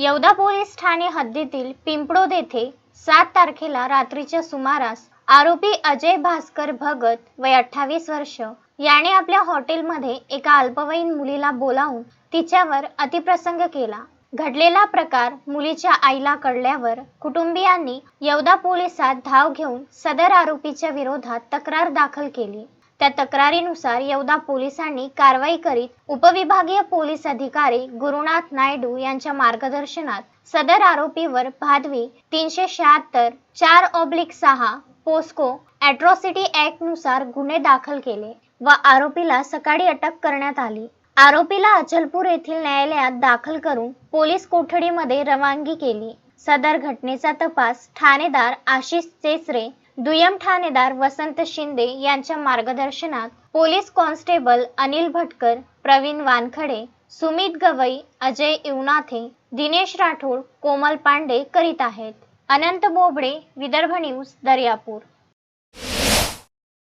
Yevda police Thane हद्दीतील पिंपळोद येथे सात तारखेला रात्रीच्या सुमारास आरोपी अजय भास्कर भगत वय अठ्ठावीस वर्ष याने आपल्या हॉटेलमध्ये एका अल्पवयीन मुलीला बोलावून तिच्यावर अतिप्रसंग केला. घडलेला प्रकार मुलीच्या आईला कळल्यावर कुटुंबियांनी येवदा पोलिसात धाव घेऊन सदर आरोपीच्या विरोधात तक्रार दाखल केली. त्या तक्रारीनुसार येवदा पोलिसांनी कारवाई करीत उपविभागीय पोलीस अधिकारी गुरुनाथ नायडू यांच्या मार्गदर्शनात सदर आरोपीवर भादवी तीनशे शहात्तर चार ऑब्लिक सहा पोस्को अॅट्रॉसिटी ऍक्टनुसार गुन्हे दाखल केले व आरोपीला सकाळी अटक करण्यात आली. आरोपीला अचलपूर येथील न्यायालयात दाखल करून पोलीस कोठडीमध्ये रवानगी केली. सदर घटनेचा तपास ठाणेदार आशिष चेसरे दुय्यम ठाणेदार वसंत शिंदे यांच्या मार्गदर्शनात पोलीस कॉन्स्टेबल अनिल भटकर प्रवीण वानखडे सुमित गवई अजय इवनाथे दिनेश राठोड कोमल पांडे करीत आहेत. अनंत बोबडे विदर्भ न्यूज दर्यापूर.